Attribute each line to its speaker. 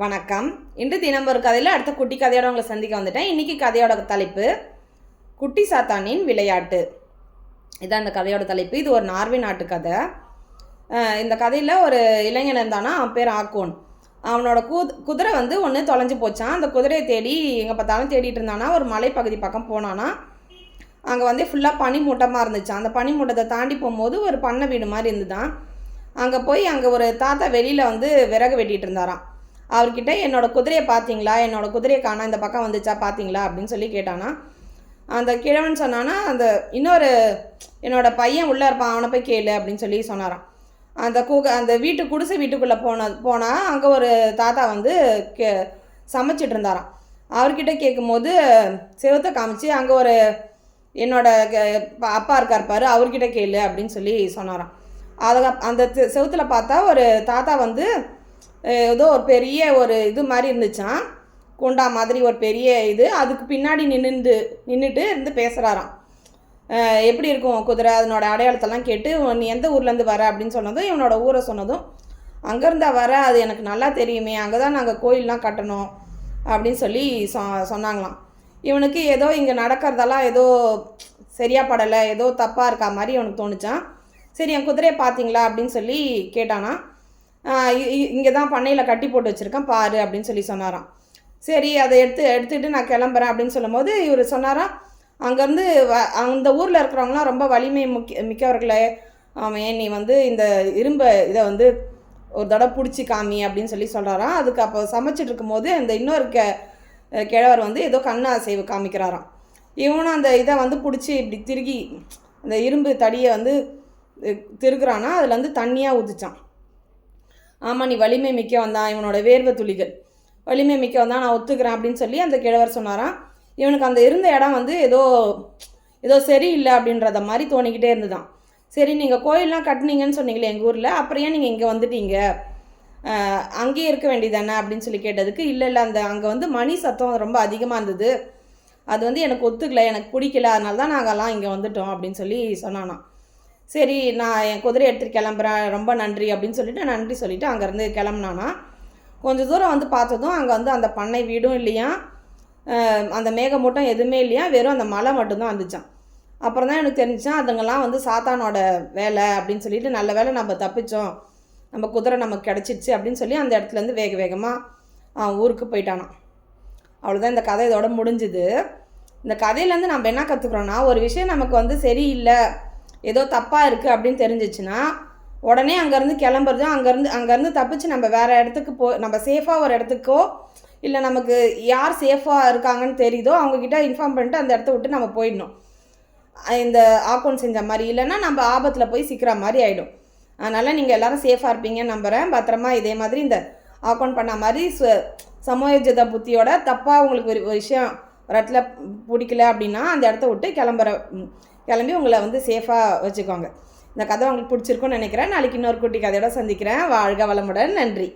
Speaker 1: வணக்கம். இன்று தினம் ஒரு கதையில் அடுத்த குட்டி கதையோட உங்களை சந்திக்க வந்துட்டேன். இன்றைக்கி கதையோட தலைப்பு குட்டி சாத்தானின் விளையாட்டு. இதான் இந்த கதையோட தலைப்பு. இது ஒரு நார்வே நாட்டு கதை. இந்த கதையில் ஒரு இளைஞன் இருந்தானா அவன் பேர் ஆக்கோன். அவனோட கு குதிரை வந்து ஒன்று தொலைஞ்சு போச்சான் அந்த குதிரையை தேடி எங்கே பார்த்தாலும் தேடிட்டு இருந்தானா ஒரு மலைப்பகுதி பக்கம் போனானா. அங்கே வந்து ஃபுல்லாக பனி மூட்டமாக இருந்துச்சு அந்த பனி மூட்டத்தை தாண்டி போகும்போது ஒரு பண்ணை வீடு மாதிரி இருந்துதான். அங்கே போய் அங்கே ஒரு தாத்தா வெளியில் வந்து விறகு வெட்டிகிட்டு இருந்தாராம். அவர்கிட்ட என்னோடய குதிரையை பார்த்தீங்களா? என்னோடய குதிரையை காணா இந்த பக்கம் வந்துச்சா? பார்த்தீங்களா? அப்படின்னு சொல்லி கேட்டானா. அந்த கிழவன் சொன்னான்னா அந்த இன்னொரு என்னோட பையன் உள்ளே இருப்பான். அவனை போய் கேளு அப்படின்னு சொல்லி சொன்னாராம். அந்த கூக அந்த வீட்டு குடிசை வீட்டுக்குள்ளே போன போனால் அங்கே ஒரு தாத்தா வந்து கே சமைச்சிட்டு இருந்தாராம். அவர்கிட்ட கேட்கும்போது செவத்தை காமிச்சு அங்கே ஒரு என்னோட க- அப்பா இருக்கார் பாரு அவர்கிட்ட கேளு அப்படின்னு சொல்லி சொன்னாராம். அதை அந்த செவத்தில் செவுத்துல பார்த்தா ஒரு தாத்தா வந்து ஏதோ ஒரு பெரிய ஒரு இது மாதிரி இருந்துச்சான் குண்டா மாதிரி ஒரு பெரிய இது. அதுக்கு பின்னாடி நின்று நின்றுட்டு இருந்து பேசுகிறாராம் எப்படி இருக்கும் குதிரை? அதனோட அடையாளத்தெல்லாம் கேட்டு உன் நீ எந்த ஊர்லேருந்து வர? அப்படின்னு சொன்னதும் இவனோட ஊரை சொன்னதும் அங்கேருந்தா வர அது எனக்கு நல்லா தெரியுமே அங்கே தான் நாங்கள் கோயிலெலாம் கட்டணும் அப்படின்னு சொல்லி சொ சொன்னாங்களாம். இவனுக்கு ஏதோ இங்கே நடக்கிறதெல்லாம் ஏதோ சரியாக படலை ஏதோ தப்பாக இருக்கா மாதிரி இவனுக்கு தோணுச்சான் சரி என் குதிரையை பார்த்தீங்களா? அப்படின்னு சொல்லி கேட்டானா இங்கே தான் பண்ணையில் கட்டி போட்டு வச்சுருக்கேன் பாரு அப்படின்னு சொல்லி சொன்னாராம். சரி அதை எடுத்து எடுத்துகிட்டு நான் கிளம்புறேன் அப்படின்னு சொல்லும்போது இவர் சொன்னாராம் அங்கேருந்து வ அந்த ஊரில் இருக்கிறவங்களாம் ரொம்ப வலிமை முக்கிய மிக்கவர்களே அவன் நீ வந்து இந்த இரும்பை இதை வந்து ஒரு தடவை பிடிச்சி காமி அப்படின்னு சொல்லி சொல்கிறாராம் அதுக்கு அப்போ சமைச்சிட்டு இருக்கும்போது அந்த இன்னொரு கெ கிழவர் வந்து ஏதோ கண்ணு அசைவு காமிக்கிறாராம். இவனும் அந்த இதை வந்து பிடிச்சி இப்படி திருகி அந்த இரும்பு தடியை வந்து அஹ், அதில் வந்து தண்ணியாக ஊதிச்சான் ஆமாம் நீ வலிமை மிக்கவன் தான் இவனோட வேர்வை துளிகள். வலிமை மிக்கவன் தான் நான் ஒத்துக்கிறேன் அப்படின்னு சொல்லி அந்த கிழவர் சொன்னாராம். இவனுக்கு அந்த இருந்த இடம் வந்து ஏதோ ஏதோ சரியில்லை அப்படின்றத மாதிரி தோணிக்கிட்டே இருந்துதான். சரி நீங்கள் கோயிலெலாம் கட்டுனீங்கன்னு சொன்னீங்களே எங்கள் ஊரில் அப்புறம் ஏன் நீங்கள் இங்கே வந்துட்டீங்க? அங்கேயே இருக்க வேண்டியதானே அப்படின்னு சொல்லி கேட்டதுக்கு இல்லை இல்லை அந்த அங்கே வந்து மணி சத்தம் ரொம்ப அதிகமாக இருந்தது. அது வந்து எனக்கு ஒத்துக்கலை எனக்கு பிடிக்கல அதனால தான் நாங்கள்லாம் இங்கே வந்துட்டோம் அப்படின்னு சொல்லி சொன்னானான் சரி நான் என் குதிரை எடுத்துகிட்டு கிளம்புறேன். ரொம்ப நன்றி அப்படின்னு சொல்லிட்டு நன்றி சொல்லிவிட்டு அங்கேருந்து கிளம்புனானா. கொஞ்சம் தூரம் வந்து பார்த்ததும் அங்கே வந்து அந்த பண்ணை வீடும் இல்லையா? அந்த மேகமூட்டம் எதுவுமே இல்லையா? வெறும் அந்த மலை மட்டும்தான் வந்துச்சான் அப்புறம் தான் எனக்கு தெரிஞ்சான் அதுங்கெல்லாம் வந்து சாத்தானோட வேலை அப்படின்னு சொல்லிட்டு நல்ல வேலை நம்ம தப்பிச்சோம். நம்ம குதிரை நமக்கு கிடச்சிடுச்சு அப்படின்னு சொல்லி அந்த இடத்துலேருந்து வேக வேகமாக அவன் ஊருக்கு போயிட்டானான் அவ்வளோதான் இந்த கதை இதோட முடிஞ்சுது. இந்த கதையிலேருந்து நம்ம என்ன கற்றுக்குறோன்னா ஒரு விஷயம் நமக்கு வந்து சரியில்லை. ஏதோ தப்பாக இருக்குது அப்படின்னு தெரிஞ்சிச்சுன்னா உடனே அங்கேருந்து கிளம்புறதும் அங்கேருந்து அங்கேருந்து தப்பிச்சு நம்ம வேறு இடத்துக்கு போ நம்ம சேஃபாக ஒரு இடத்துக்கோ இல்லை நமக்கு யார் சேஃபாக இருக்காங்கன்னு தெரியுதோ அவங்கக்கிட்ட இன்ஃபார்ம் பண்ணிட்டு அந்த இடத்த விட்டு நம்ம போயிடணும். இந்த ஆக்கோன் செஞ்ச மாதிரி இல்லைன்னா நம்ம ஆபத்தில் போய் சிக்கிற மாதிரி ஆகிடும் அதனால் நீங்கள் எல்லாரும் சேஃபாக இருப்பீங்கன்னு நம்புகிறேன் பத்திரமா இதே மாதிரி இந்த ஆக்கோன் பண்ண மாதிரி சு சமயோஜித புத்தியோட தப்பாக உங்களுக்கு ஒரு ஒரு விஷயம் ஒரு இடத்துல பிடிக்கல அப்படின்னா அந்த இடத்த விட்டு கிளம்புற கிளம்பி உங்களை வந்து சேஃபாக வச்சுக்கோங்க. இந்த கதை உங்களுக்கு பிடிச்சிருக்கும்னு நினைக்கிறேன். நாளைக்கு இன்னொரு குட்டி கதையோட சந்திக்கிறேன். வாழ்க வளமுடன். நன்றி.